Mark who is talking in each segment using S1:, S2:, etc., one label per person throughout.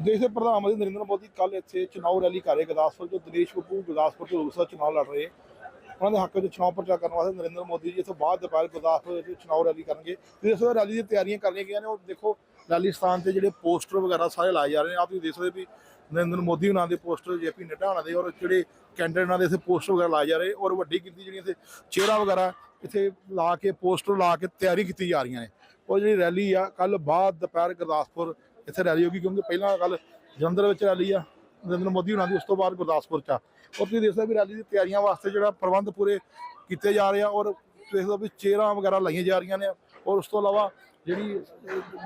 S1: ਦੇਸ਼ ਦੇ ਪ੍ਰਧਾਨ ਮੰਤਰੀ ਨਰਿੰਦਰ ਮੋਦੀ ਕੱਲ ਇੱਥੇ ਚੁਣਾਵ ਰੈਲੀ ਕਰ ਰਹੇ, ਗੁਰਦਾਸਪੁਰ ਤੋਂ ਦਿਨੇਸ਼ ਬੱਬੂ ਗੁਰਦਾਸਪੁਰ ਤੋਂ ਲੋਕ ਸਭਾ ਚੁਣਾਵ ਲੜ ਰਹੇ। ਉਹਨਾਂ ਦੇ ਹੱਕ ਵਿੱਚ ਚੁਣਾਵ ਪ੍ਰਚਾਰ ਕਰਨ ਵਾਸਤੇ ਨਰਿੰਦਰ ਮੋਦੀ ਜੀ ਇੱਥੋਂ ਬਾਅਦ ਦੁਪਹਿਰ ਗੁਰਦਾਸਪੁਰ ਵਿੱਚ ਚੁਣਾਵ ਰੈਲੀ ਕਰਨਗੇ। ਤੇ ਇਸ ਰੈਲੀ ਦੀਆਂ ਤਿਆਰੀਆਂ ਕਰ ਲਈਆਂ ਗਈਆਂ ਨੇ, ਉਹ ਦੇਖੋ ਰੈਲੀ ਸਥਾਨ ਤੇ ਜਿਹੜੇ ਪੋਸਟਰ ਵਗੈਰਾ ਸਾਰੇ ਲਾਏ ਜਾ ਰਹੇ ਨੇ। ਆਪ ਤੁਸੀਂ ਦੇਖ ਸਕਦੇ ਵੀ ਨਰਿੰਦਰ ਮੋਦੀ ਉਹਨਾਂ ਦੇ ਪੋਸਟਰ, ਜੇਪੀ ਨੱਡਾ ਉਹਨਾਂ ਦੇ ਔਰ ਜਿਹੜੇ ਕੈਂਡੀਡੇਟ ਨਾਲ ਦੇ ਇੱਥੇ ਪੋਸਟਰ ਵਗੈਰਾ ਲਾਏ ਜਾ ਰਹੇ ਔਰ ਵੱਡੀ ਗਿਣਤੀ ਜਿਹੜੀਆਂ ਇੱਥੇ ਚਿਹਰਾ ਵਗੈਰਾ ਇੱਥੇ ਲਾ ਕੇ, ਪੋਸਟਰ ਲਾ ਕੇ ਤਿਆਰੀ ਕੀਤੀ ਜਾ ਰਹੀਆਂ ਨੇ। ਔਰ ਜਿਹੜੀ ਰੈਲੀ ਆ ਕੱਲ ਬਾਅਦ ਦੁਪਹਿਰ ਗੁਰਦਾਸਪੁਰ ਇੱਥੇ ਰੈਲੀ ਹੋਗੀ ਕਿਉਂਕਿ ਪਹਿਲਾਂ ਕੱਲ ਜਲੰਧਰ ਵਿੱਚ ਰੈਲੀ ਆ। ਨਰਿੰਦਰ ਮੋਦੀ ਉਹਨਾਂ ਦੀ, ਉਸ ਤੋਂ ਬਾਅਦ ਗੁਰਦਾਸਪੁਰ ਚ ਆ। ਔਰ ਤੁਸੀਂ ਦੇਖਦੇ ਹੋ ਵੀ ਰੈਲੀ ਦੀ ਤਿਆਰੀਆਂ ਵਾਸਤੇ ਜਿਹੜਾ ਪ੍ਰਬੰਧ ਪੂਰੇ ਕੀਤੇ ਜਾ ਰਹੇ ਆ ਔਰ ਦੇਖਦੇ ਹੋ ਵੀ ਚੇਅਰਾਂ ਵਗੈਰਾ ਲਾਈਆਂ ਜਾ ਰਹੀਆਂ ਨੇ ਔਰ ਉਸ ਤੋਂ ਇਲਾਵਾ ਜਿਹੜੀ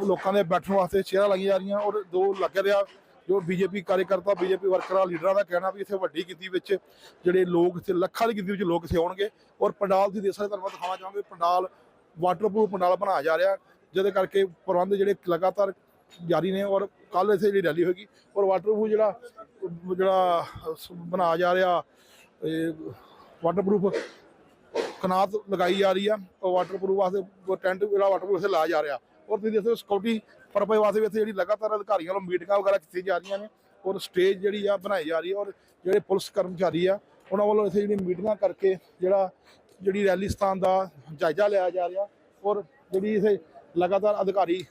S1: ਲੋਕਾਂ ਦੇ ਬੈਠਣ ਵਾਸਤੇ ਚੇਅਰਾਂ ਲਾਈਆਂ ਜਾ ਰਹੀਆਂ ਔਰ ਦੋ ਲੱਗ ਰਿਹਾ ਜੋ ਬੀਜੇਪੀ ਕਾਰਜਕਰਤਾ, ਬੀਜੇਪੀ ਵਰਕਰਾਂ ਲੀਡਰਾਂ ਦਾ ਕਹਿਣਾ ਵੀ ਇੱਥੇ ਵੱਡੀ ਗਿਣਤੀ ਵਿੱਚ ਜਿਹੜੇ ਲੋਕ ਇੱਥੇ, ਲੱਖਾਂ ਦੀ ਗਿਣਤੀ ਵਿੱਚ ਲੋਕ ਇੱਥੇ ਆਉਣਗੇ। ਔਰ ਪੰਡਾਲ ਦੀ ਦੇਖ ਸਕਦੇ ਤੁਹਾਨੂੰ ਮੈਂ ਦਿਖਾਉਣਾ ਚਾਹਾਂਗੇ ਪੰਡਾਲ ਵਾਟਰਪ੍ਰੂਫ ਪੰਡਾਲ ਬਣਾਇਆ ਜਾ ਰਿਹਾ। ਜਿਹਦੇ ਕਰਕੇ ਪ੍ਰਬੰਧ ਜਿਹੜੇ ਲਗਾਤਾਰ ਜਾਰੀ ਨੇ ਔਰ ਕੱਲ ਇੱਥੇ ਜਿਹੜੀ ਰੈਲੀ ਹੋਏਗੀ ਔਰ ਵਾਟਰਪ੍ਰੂਫ ਜਿਹੜਾ ਜਿਹੜਾ ਬਣਾਇਆ ਜਾ ਰਿਹਾ ਵਾਟਰਪ੍ਰੂਫ ਕਨਾਤ ਲਗਾਈ ਜਾ ਰਹੀ ਆ, ਉਹ ਵਾਟਰਪ੍ਰੂਫ ਵਾਸਤੇ ਟੈਂਟ ਜਿਹੜਾ ਵਾਟਰਪ੍ਰੂਫ ਇੱਥੇ ਲਾਇਆ ਜਾ ਰਿਹਾ। ਔਰ ਤੁਸੀਂ ਦੇਖੋ ਸਿਕਿਉਰਿਟੀ ਪਰਪਸ ਵਾਸਤੇ ਵੀ ਇੱਥੇ ਜਿਹੜੀ ਲਗਾਤਾਰ ਅਧਿਕਾਰੀਆਂ ਵੱਲੋਂ ਮੀਟਿੰਗਾਂ ਵਗੈਰਾ ਕੀਤੀਆਂ ਜਾ ਰਹੀਆਂ ਨੇ ਔਰ ਸਟੇਜ ਜਿਹੜੀ ਆ ਬਣਾਈ ਜਾ ਰਹੀ ਹੈ ਔਰ ਜਿਹੜੇ ਪੁਲਿਸ ਕਰਮਚਾਰੀ ਆ, ਉਹਨਾਂ ਵੱਲੋਂ ਇੱਥੇ ਜਿਹੜੀ ਮੀਟਿੰਗਾਂ ਕਰਕੇ ਜਿਹੜਾ ਜਿਹੜੀ ਰੈਲੀ ਸਥਾਨ ਦਾ ਜਾਇਜ਼ਾ ਲਿਆ ਜਾ ਰਿਹਾ ਔਰ ਜਿਹੜੀ ਇੱਥੇ ਲਗਾਤਾਰ ਅਧਿਕਾਰੀ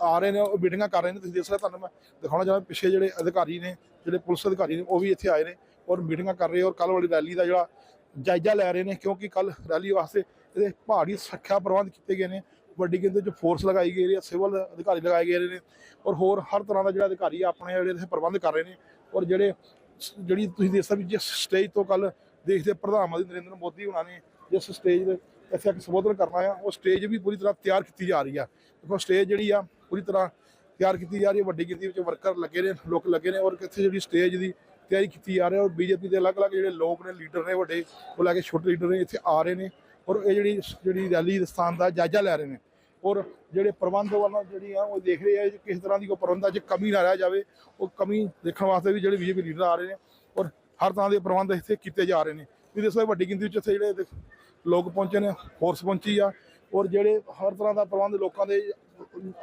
S1: ਆ ਰਹੇ ਨੇ, ਉਹ ਮੀਟਿੰਗਾਂ ਕਰ ਰਹੇ ਨੇ। ਤੁਸੀਂ ਦੇਖ ਸਕਦੇ ਤੁਹਾਨੂੰ ਮੈਂ ਦਿਖਾਉਣਾ ਚਾਹੁੰਦਾ, ਪਿੱਛੇ ਜਿਹੜੇ ਅਧਿਕਾਰੀ ਨੇ, ਜਿਹੜੇ ਪੁਲਿਸ ਅਧਿਕਾਰੀ ਨੇ, ਉਹ ਵੀ ਇੱਥੇ ਆਏ ਨੇ ਔਰ ਮੀਟਿੰਗਾਂ ਕਰ ਰਹੇ ਔਰ ਕੱਲ ਵਾਲੀ ਰੈਲੀ ਦਾ ਜਿਹੜਾ ਜਾਇਜ਼ਾ ਲੈ ਰਹੇ ਨੇ, ਕਿਉਂਕਿ ਕੱਲ ਰੈਲੀ ਵਾਸਤੇ ਇਹਦੇ ਪਹਾੜੀ ਸੁਰੱਖਿਆ ਪ੍ਰਬੰਧ ਕੀਤੇ ਗਏ ਨੇ। ਵੱਡੀ ਗਿਣਤੀ ਵਿੱਚ ਫੋਰਸ ਲਗਾਈ ਗਈ ਹੈ ਸਿਵਲ ਅਧਿਕਾਰੀ ਲਗਾਏ ਗਏ ਨੇ ਔਰ ਹੋਰ ਹਰ ਤਰ੍ਹਾਂ ਦਾ ਜਿਹੜਾ ਅਧਿਕਾਰੀ ਆਪਣੇ ਜਿਹੜੇ ਇੱਥੇ ਪ੍ਰਬੰਧ ਕਰ ਰਹੇ ਨੇ ਔਰ ਜਿਹੜੇ, ਜਿਹੜੀ ਤੁਸੀਂ ਦੇਖ ਸਕਦੇ ਹੋ ਵੀ ਜਿਸ ਸਟੇਜ ਤੋਂ ਕੱਲ ਦੇਸ਼ ਦੇ ਪ੍ਰਧਾਨ ਮੰਤਰੀ ਨਰਿੰਦਰ ਮੋਦੀ ਉਹਨਾਂ ਨੇ ਜਿਸ ਸਟੇਜ ਦੇ ਇੱਥੇ ਇੱਕ ਸੰਬੋਧਨ ਕਰਨਾ ਆ, ਉਹ ਸਟੇਜ ਵੀ ਪੂਰੀ ਤਰ੍ਹਾਂ ਤਿਆਰ ਕੀਤੀ ਜਾ ਰਹੀ ਆ। ਦੇਖੋ ਸਟੇਜ ਜਿਹੜੀ ਆ, ਪੂਰੀ ਤਰ੍ਹਾਂ ਤਿਆਰ ਕੀਤੀ ਜਾ ਰਹੀ ਹੈ ਵੱਡੀ ਗਿਣਤੀ ਵਿੱਚ ਵਰਕਰ ਲੱਗੇ ਨੇ, ਲੋਕ ਲੱਗੇ ਨੇ ਔਰ ਕਿੱਥੇ ਜਿਹੜੀ ਸਟੇਜ ਦੀ ਤਿਆਰੀ ਕੀਤੀ ਜਾ ਰਹੀ ਹੈ ਔਰ ਬੀਜੇਪੀ ਦੇ ਅਲੱਗ-ਅਲੱਗ ਜਿਹੜੇ ਲੋਕ ਨੇ ਲੀਡਰ ਨੇ ਵੱਡੇ, ਉਹ ਲੈ ਕੇ ਛੋਟੇ ਲੀਡਰ ਨੇ ਇੱਥੇ ਆ ਰਹੇ ਨੇ ਔਰ ਇਹ ਜਿਹੜੀ ਜਿਹੜੀ ਰੈਲੀ ਦੇ ਸਥਾਨ ਦਾ ਜਾਇਜ਼ਾ ਲੈ ਰਹੇ ਨੇ ਔਰ ਜਿਹੜੇ ਪ੍ਰਬੰਧ ਵੱਲੋਂ ਜਿਹੜੀ ਆ, ਉਹ ਦੇਖ ਰਹੇ ਆ ਕਿ ਕਿਸ ਤਰ੍ਹਾਂ ਦੀ ਕੋਈ ਪ੍ਰਬੰਧਾਂ 'ਚ ਕਮੀ ਨਾ ਰਹਿ ਜਾਵੇ, ਉਹ ਕਮੀ ਦੇਖਣ ਵਾਸਤੇ ਵੀ ਜਿਹੜੇ ਬੀਜੇਪੀ ਲੀਡਰ ਆ ਰਹੇ ਨੇ ਔਰ ਹਰ ਤਰ੍ਹਾਂ ਦੇ ਪ੍ਰਬੰਧ ਇੱਥੇ ਕੀਤੇ ਜਾ ਰਹੇ ਨੇ। ਵੀ ਦੱਸੋ ਵੱਡੀ ਗਿਣਤੀ ਵਿੱਚ ਇੱਥੇ ਜਿਹੜੇ ਲੋਕ ਪਹੁੰਚੇ ਨੇ ਫੋਰਸ ਪਹੁੰਚੀ ਆ ਔਰ ਜਿਹੜੇ ਹਰ ਤਰ੍ਹਾਂ ਦਾ ਪ੍ਰਬੰਧ ਲੋਕਾਂ ਦੇ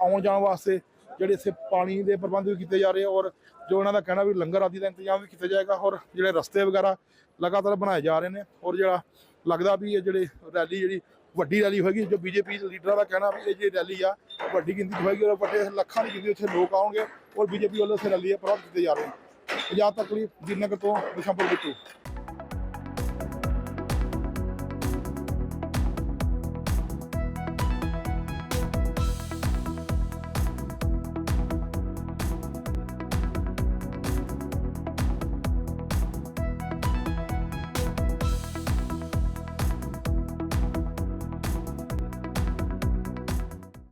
S1: ਆਉਣ ਜਾਣ ਵਾਸਤੇ ਜਿਹੜੇ ਇੱਥੇ ਪਾਣੀ ਦੇ ਪ੍ਰਬੰਧ ਵੀ ਕੀਤੇ ਜਾ ਰਹੇ ਆ ਔਰ ਜੋ ਉਹਨਾਂ ਦਾ ਕਹਿਣਾ ਵੀ ਲੰਗਰ ਆਦਿ ਦਾ ਇੰਤਜ਼ਾਮ ਵੀ ਕੀਤਾ ਜਾਏਗਾ ਔਰ ਜਿਹੜੇ ਰਸਤੇ ਵਗੈਰਾ ਲਗਾਤਾਰ ਬਣਾਏ ਜਾ ਰਹੇ ਨੇ ਔਰ ਜਿਹੜਾ ਲੱਗਦਾ ਵੀ ਇਹ ਜਿਹੜੇ ਰੈਲੀ ਜਿਹੜੀ ਵੱਡੀ ਰੈਲੀ ਹੋਏਗੀ, ਜੋ ਬੀਜੇਪੀ ਲੀਡਰਾਂ ਦਾ ਕਹਿਣਾ ਵੀ ਇਹ ਜਿਹੜੀ ਰੈਲੀ ਆ ਵੱਡੀ ਗਿਣਤੀ 'ਚ ਹੋਏਗੀ ਔਰ ਵੱਡੇ ਲੱਖਾਂ ਦੀ ਗਿਣਤੀ ਵਿੱਚ ਲੋਕ ਆਉਣਗੇ ਔਰ ਬੀਜੇਪੀ ਵੱਲੋਂ ਇੱਥੇ ਰੈਲੀ ਦੇ ਪ੍ਰਬੰਧ ਕੀਤੇ ਜਾ ਰਹੇ ਨੇ। ਪੰਜਾਬ ਤੱਕ ਲਈ ਦੀਨਗਰ ਤੋਂ ਬਿਸ਼ੰਪੁਰ ਬਿੱਟੂ